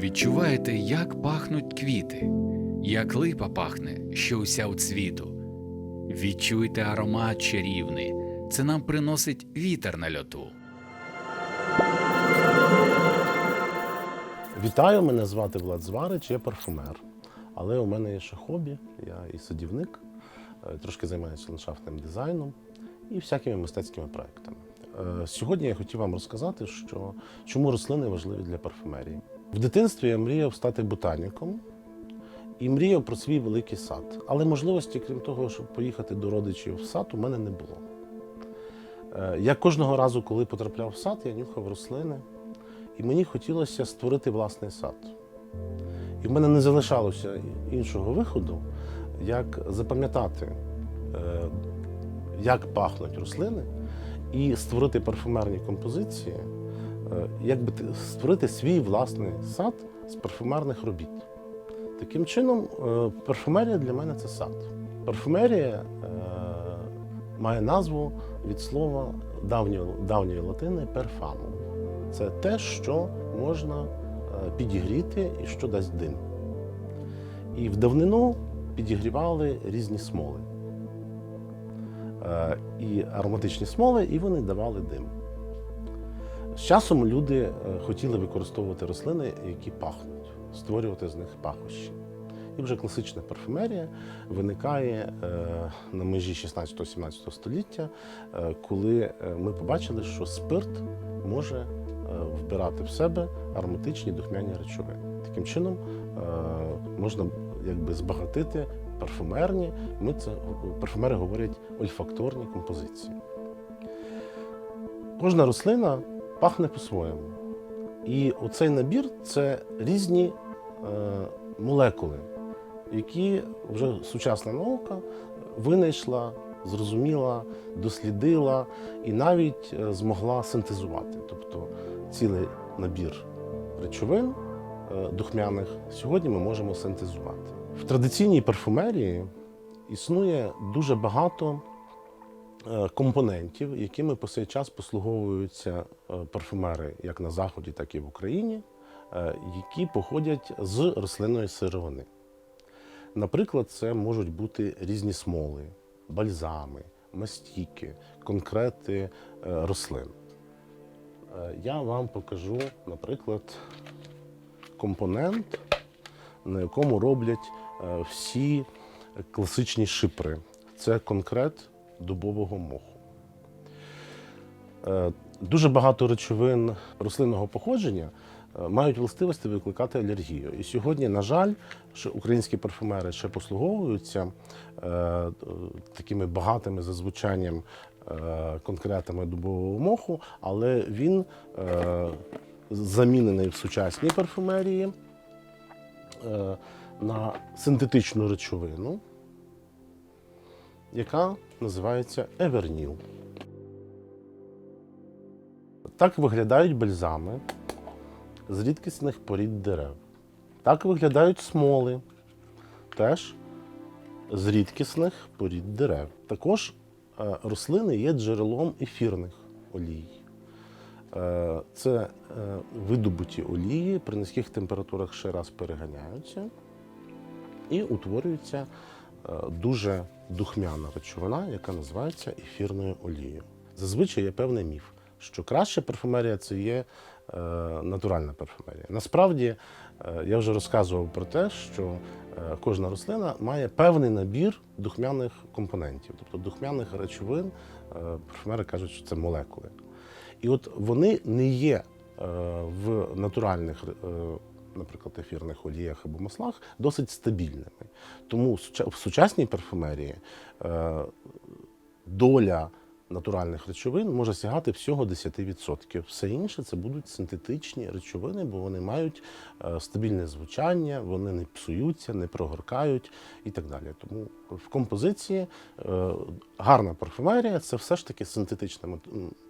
відчуваєте, як пахнуть квіти, як липа пахне, що уся у цвіту. Відчуйте аромат чарівний, це нам приносить вітер на льоту. Вітаю, мене звати Влад Зварич, я парфумер. Але у мене є ще хобі, я і садівник, е, трошки займаюся ландшафтним дизайном і всякими мистецькими проектами. Е, Сьогодні я хотів вам розказати, що, чому рослини важливі для парфумерії. В дитинстві я мріяв стати ботаніком і мріяв про свій великий сад. Але можливості, крім того, щоб поїхати до родичів в сад, у мене не було. Е, Я кожного разу, коли потрапляв в сад, я нюхав рослини, і мені хотілося створити власний сад. І в мене не залишалося іншого виходу, як запам'ятати, е, як пахнуть рослини, і створити парфумерні композиції, якби створити свій власний сад з парфумерних робіт. Таким чином, е, парфумерія для мене це сад. Парфумерія е, має назву від слова давньої, давньої латини перфамум. Це те, що можна е, підігріти і що дасть дим. І в давнину підігрівали різні смоли. Е, І ароматичні смоли, і вони давали дим. З часом люди е, хотіли використовувати рослини, які пахнуть, створювати з них пахощі. І вже класична парфумерія виникає е, на межі 16-17 століття, е, коли ми побачили, що спирт може вбирати в себе ароматичні духмяні речовини. Таким чином можна якби збагатити парфумерні. Ми це парфумери говорять ольфакторні композиції. Кожна рослина пахне по-своєму. І оцей набір це різні е, молекули, які вже сучасна наука винайшла, зрозуміла, дослідила і навіть е, змогла синтезувати. Тобто цілий набір речовин е, духмяних сьогодні ми можемо синтезувати. В традиційній парфумерії існує дуже багато компонентів, якими по сей час послуговуються е, парфумери як на Заході, так і в Україні, е, які походять з рослинної сировини. Наприклад, це можуть бути різні смоли, бальзами, мастіки, конкрети е, рослин. Е, Я вам покажу, наприклад, компонент, на якому роблять е, всі класичні шипри. Це конкрет дубового моху. Е, Дуже багато речовин рослинного походження е, мають властивості викликати алергію. І сьогодні, на жаль, що українські парфумери ще послуговуються е, такими багатими за звучанням конкретами дубового моху, але він замінений в сучасній парфумерії на синтетичну речовину, яка називається Еверніл. Так виглядають бальзами з рідкісних порід дерев. Так виглядають смоли, теж з рідкісних порід дерев. Також е, рослини є джерелом ефірних олій. Е, Це е, видобуті олії при низьких температурах ще раз переганяються і утворюється е, дуже духмяна речовина, яка називається ефірною олією. Зазвичай є певний міф, що краща парфумерія це є е, натуральна парфумерія. Насправді, е, я вже розказував про те, що е, кожна рослина має певний набір духмяних компонентів, тобто духмяних речовин. е, Парфумери кажуть, що це молекули. І от вони не є е, в натуральних, е, наприклад, ефірних оліях або маслах досить стабільними. Тому в сучасній парфумерії е, доля натуральних речовин може сягати всього 10%. Все інше це будуть синтетичні речовини, бо вони мають е, стабільне звучання, вони не псуються, не прогоркають і так далі. Тому в композиції е, гарна парфумерія це все ж таки синтетична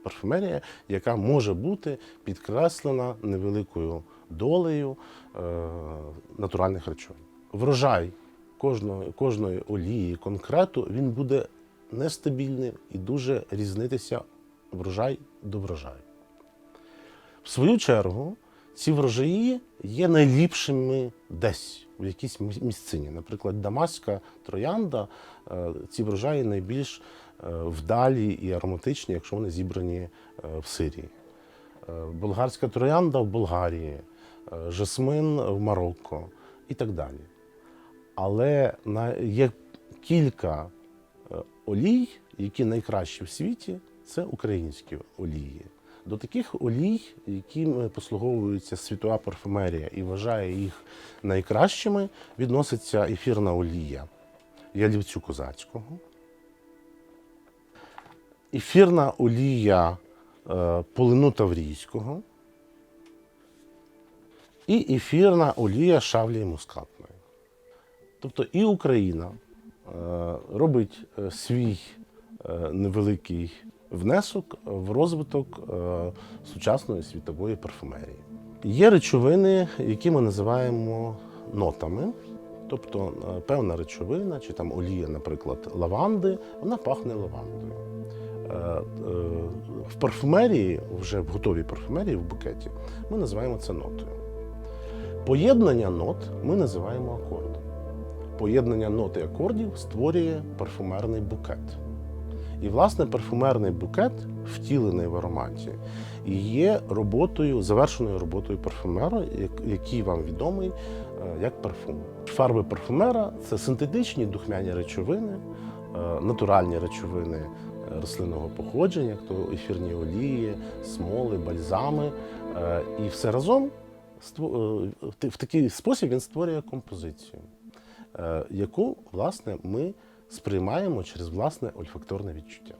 парфумерія, яка може бути підкреслена невеликою долею е, натуральних речовин. Врожай кожної, кожної олії конкрету він буде нестабільним і дуже різнитися врожай до врожаю. В свою чергу, ці врожаї є найліпшими десь в якійсь міс- місцині. Наприклад, дамаська троянда, е, ці врожаї найбільш е, вдалі і ароматичні, якщо вони зібрані в Сирії. Болгарська троянда в Болгарії, жасмин в Марокко і так далі. Але є кілька е, олій, які найкращі в світі, це українські олії. До таких олій, якими послуговується світова парфумерія і вважає їх найкращими, відноситься ефірна олія ялівцю козацького, ефірна олія е, полину таврійського і ефірна олія шавлії мускатної. Тобто і Україна е, робить е, свій е, невеликий внесок в розвиток сучасної світової парфумерії. Є речовини, які ми називаємо нотами. Тобто певна речовина, чи там олія, наприклад, лаванди, вона пахне лавандою. В парфумерії, вже в готовій парфумерії, в букеті, ми називаємо це нотою. Поєднання нот ми називаємо акордом. Поєднання нот і акордів створює парфумерний букет. І, власне, парфумерний букет, втілений в ароматі, є роботою, завершеною роботою парфумера, який вам відомий е, як парфум. Фарби парфумера це синтетичні духмяні речовини, е, натуральні речовини е, рослинного походження, як то ефірні олії, смоли, бальзами. І все разом в в такий спосіб він створює композицію, е, яку, власне, ми сприймаємо через власне ольфакторне відчуття.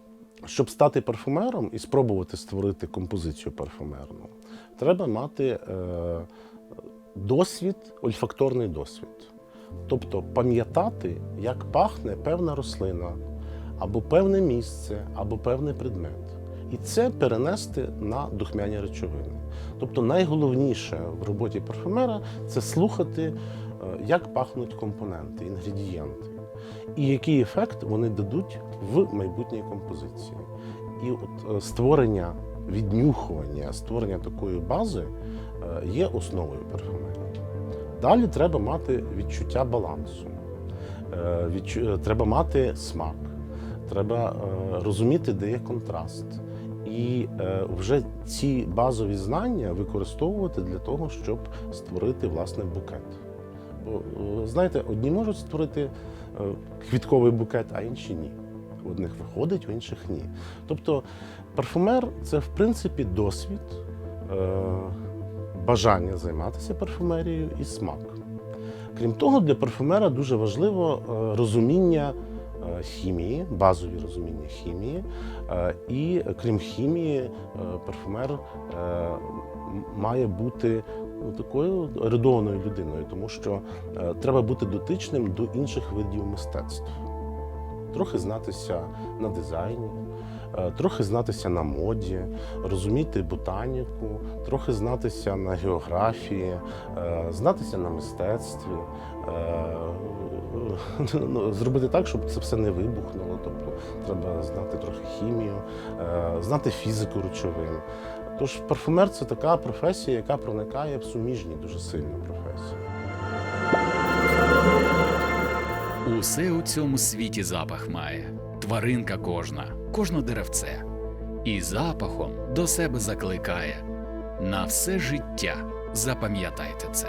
Щоб стати парфумером і спробувати створити композицію парфумерну, треба мати е, досвід, ольфакторний досвід. Тобто пам'ятати, як пахне певна рослина, або певне місце, або певний предмет. І це перенести на духмяні речовини. Тобто найголовніше в роботі парфюмера це слухати, е, як пахнуть компоненти, інгредієнти, і який ефект вони дадуть в майбутній композиції. І от е, створення, віднюхування, створення такої бази е, є основою парфюмерії. Далі треба мати відчуття балансу, треба мати смак, треба розуміти, де є контраст. І е, вже ці базові знання використовувати для того, щоб створити власне букет. Бо е, знаєте, одні можуть створити е, квітковий букет, а інші ні. У одних виходить, у інших ні. Тобто парфумер це в принципі досвід, бажання займатися парфумерією і смак. Крім того, для парфумера дуже важливо розуміння хімії, базові розуміння хімії. Е, І крім хімії, е, парфумер е, має бути ну, такою ерудованою людиною, тому що треба бути дотичним до інших видів мистецтв. Трохи знатися на дизайні, трохи знатися на моді, розуміти ботаніку, трохи знатися на географії, знатися на мистецтві, зробити так, щоб це все не вибухнуло. Тобто треба знати трохи хімію, е, знати фізику речовин. Тож парфумер це така професія, яка проникає в суміжні дуже сильно професії. Усе у цьому світі запах має, тваринка кожна, кожне деревце. І запахом до себе закликає. На все життя запам'ятайте це.